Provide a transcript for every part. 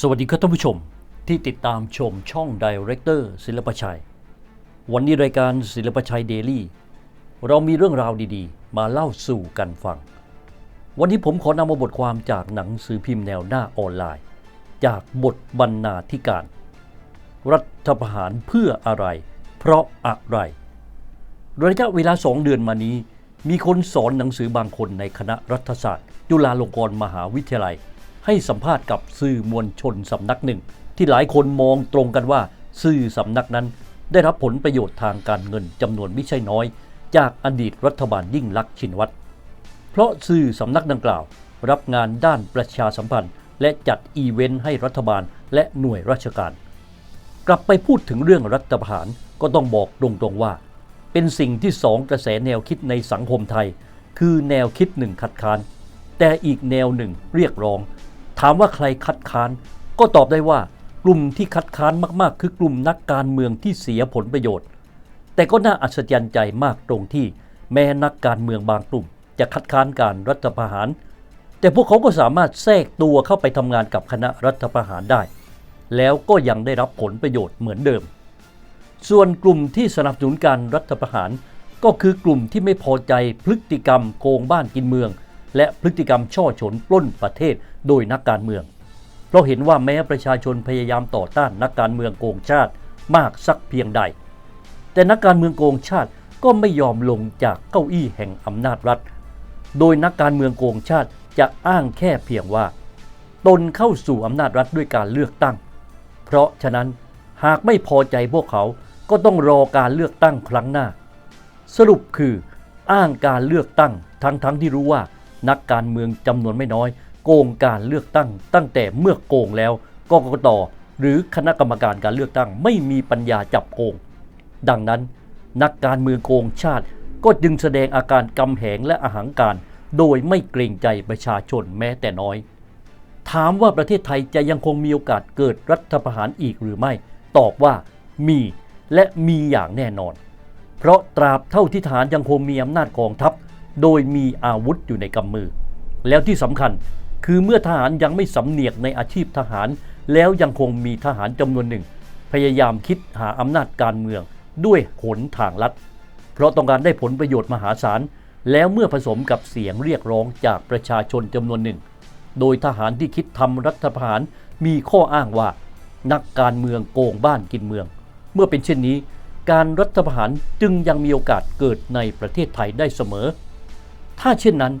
สวัสดีครับท่านผู้ชมที่ติดตามชมช่องดีเรคเตอร์ศิลปชัย วันนี้รายการศิลปชัยเดลี่เรามีเรื่องราวดีๆ มาเล่าสู่กันฟัง วันนี้ผมขอนำมาบทความจากหนังสือพิมพ์แนวหน้าออนไลน์ จากบทบรรณาธิการ รัฐประหารเพื่ออะไร เพราะอะไรระยะเวลาสองเดือนมานี้ มีคนสอนหนังสือบางคนในคณะรัฐศาสตร์ จุฬาลงกรณ์มหาวิทยาลัย ให้สัมภาษณ์กับสื่อมวลชนสำนักหนึ่ง ที่หลายคนมองตรงกันว่า สื่อสำนักนั้น ได้รับผลประโยชน์ทางการเงินจำนวนไม่ใช่น้อย จากอดีตรัฐบาลยิ่งลักษณ์ชินวัตรเพราะสื่อสำนักดังกล่าว รับงานด้านประชาสัมพันธ์ และจัดอีเวนต์ให้รัฐบาลและหน่วยราชการ กลับไปพูดถึงเรื่องรัฐประหารก็ต้องบอกตรงๆว่า เป็นสิ่งที่สองกระแสแนวคิดในสังคมไทย คือแนวคิดหนึ่งคัดค้านแต่อีกแนวหนึ่งเรียกร้อง ถามว่าใครคัดค้าน ก็ตอบได้ว่ากลุ่มที่คัดค้านมากๆ คือกลุ่มนักการเมืองที่เสียผลประโยชน์ แต่ก็น่าอัศจรรย์ใจมากตรงที่ แม้นักการเมืองบางกลุ่ม จะคัดค้านการรัฐประหาร แต่พวกเขาก็สามารถแทรกตัวเข้าไปทำงานกับคณะรัฐประหารได้ แล้วก็ยังได้รับผลประโยชน์เหมือนเดิม ส่วนกลุ่มที่สนับสนุนการรัฐประหาร ก็คือกลุ่มที่ไม่พอใจพฤติกรรมโกงบ้านกินเมือง และพฤติกรรมช่อฉนปล้นประเทศโดยนักการเมืองเพราะเห็นว่าแม้ประชาชนพยายามต่อต้านนักการเมืองโกงชาติมากสักเพียงใด แต่นักการเมืองโกงชาติก็ไม่ยอมลงจากเก้าอี้แห่งอำนาจรัฐ โดยนักการเมืองโกงชาติจะอ้างแค่เพียงว่า ตนเข้าสู่อำนาจรัฐด้วยการเลือกตั้ง เพราะฉะนั้นหากไม่พอใจพวกเขาก็ต้องรอการเลือกตั้งครั้งหน้า สรุปคืออ้างการเลือกตั้งทั้งๆทที่รู้ว่า นักการเมืองจำนวนไม่น้อย โกงการเลือกตั้ง ตั้งแต่เมื่อโกงแล้วกกตหรือคณะกรรมการการเลือกตั้ง ไม่มีปัญญาจับโกง ดังนั้น นักการเมืองโกงชาติ ก็จึงแสดงอาการกำแหงและอาหังการ โดยไม่เกรงใจประชาชนแม้แต่น้อย ถามว่าประเทศไทยจะยังคงมีโอกาสเกิดรัฐประหารอีกหรือไม่ ตอบว่ามีและมีอย่างแน่นอน เพราะตราบเท่าที่ทหารยังคงมีอำนาจกองทัพ โดยมีอาวุธอยู่ในกำมือ แล้วที่สำคัญคือเมื่อทหารยังไม่สำเนียกในอาชีพทหาร แล้วยังคงมีทหารจำนวนหนึ่ง พยายามคิดหาอำนาจการเมืองด้วยหนทางลัด เพราะต้องการได้ผลประโยชน์มหาศาล แล้วเมื่อผสมกับเสียงเรียกร้องจากประชาชนจำนวนหนึ่ง โดยทหารที่คิดทำรัฐประหารมีข้ออ้างว่า นักการเมืองโกงบ้านกินเมือง เมื่อเป็นเช่นนี้ การรัฐประหารจึงยังมีโอกาสเกิดในประเทศไทยได้เสมอ ถ้าเช่นนั้น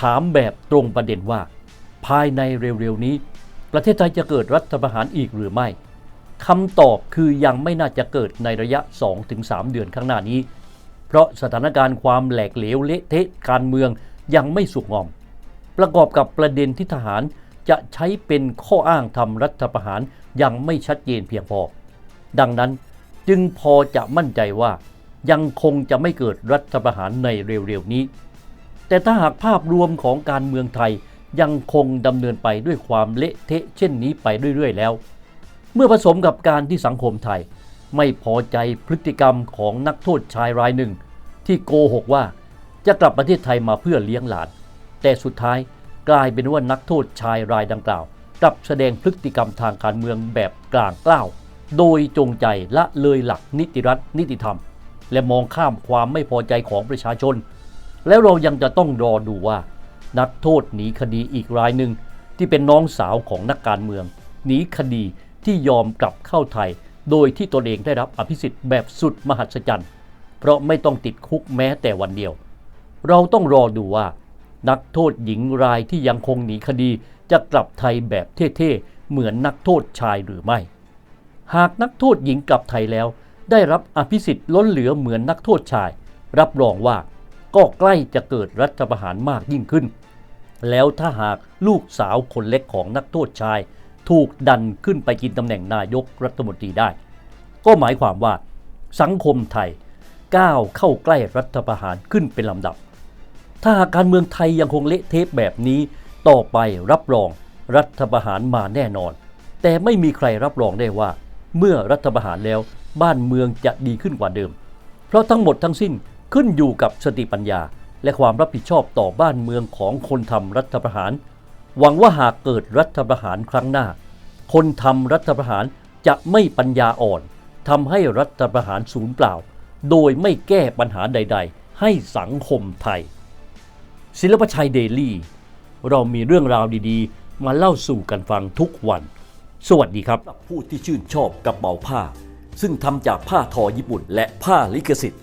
ถามแบบตรงประเด็นว่า ภายในเร็วๆนี้ ประเทศไทยจะเกิดรัฐประหารอีกหรือไม่คำตอบคือยังไม่น่าจะเกิดในระยะ 2-3 เดือนข้างหน้านี้ เพราะสถานการณ์ความแหลกเหลวเละเทะการเมืองยังไม่สุกงอม ประกอบกับประเด็นที่ทหารจะใช้เป็นข้ออ้างทำรัฐประหารยังไม่ชัดเจนเพียงพอ ดังนั้นจึงพอจะมั่นใจว่ายังคงจะไม่เกิดรัฐประหารในเร็วๆนี้ แต่ถ้าหากภาพรวมของการเมืองไทยยังคงดำเนินไปด้วยความเละเทะเช่นนี้ไปเรื่อยๆแล้ว เมื่อผสมกับการที่สังคมไทย ไม่พอใจพฤติกรรมของนักโทษชายรายหนึ่ง ที่โกหกว่าจะกลับประเทศไทยมาเพื่อเลี้ยงหลาน แต่สุดท้ายกลายเป็นว่านักโทษชายรายดังกล่าวกลับแสดงพฤติกรรมทางการเมืองแบบกลางกล้าว โดยจงใจละเลยหลักนิติรัฐนิติธรรม และมองข้ามความไม่พอใจของประชาชน แล้วเรายังจะต้องรอดูว่า นักโทษหนีคดีอีกรายหนึ่งที่เป็นน้องสาวของนักการเมือง หนีคดีที่ยอมกลับเข้าไทย โดยที่ตนเองได้รับอภิสิทธิ์แบบสุดมหัศจรรย์ เพราะไม่ต้องติดคุกแม้แต่วันเดียว เราต้องรอดูว่า นักโทษหญิงรายที่ยังคงหนีคดีจะกลับไทยแบบเท่ๆ เหมือนนักโทษชายหรือไม่ หากนักโทษหญิงกลับไทยแล้ว ได้รับอภิสิทธิ์ล้นเหลือเหมือนนักโทษชาย รับรองว่า ก็ใกล้จะเกิดรัฐประหารมากยิ่งขึ้น แล้วถ้าหากลูกสาวคนเล็กของนักโทษชาย ถูกดันขึ้นไปกินตำแหน่งนายกรัฐมนตรีได้ ก็หมายความว่าสังคมไทยก้าวเข้าใกล้รัฐประหารขึ้นเป็นลำดับ ถ้าหากการเมืองไทยยังคงเละเทะแบบนี้ต่อไปรับรองรัฐประหารมาแน่นอน แต่ไม่มีใครรับรองได้ว่า เมื่อรัฐประหารแล้วบ้านเมืองจะดีขึ้นกว่าเดิม เพราะทั้งหมดทั้งสิ้น ขึ้นอยู่กับสติปัญญา และความรับผิดชอบต่อบ้านเมืองของคนทำรัฐประหาร หวังว่าหากเกิดรัฐประหารครั้งหน้า คนทำรัฐประหารจะไม่ปัญญาอ่อนทำให้รัฐประหารสูญเปล่า โดยไม่แก้ปัญหาใด ๆ ให้สังคมไทย ศิลปชัยเดลี่ เรามีเรื่องราวดีๆ มาเล่าสู่กันฟังทุกวัน สวัสดีครับผู้ที่ชื่นชอบกระเป๋าผ้า ซึ่งทำจากผ้าทอญี่ปุ่นและผ้าลิขสิทธิ์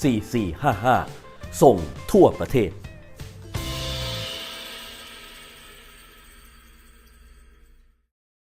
4455 ส่งทั่วประเทศ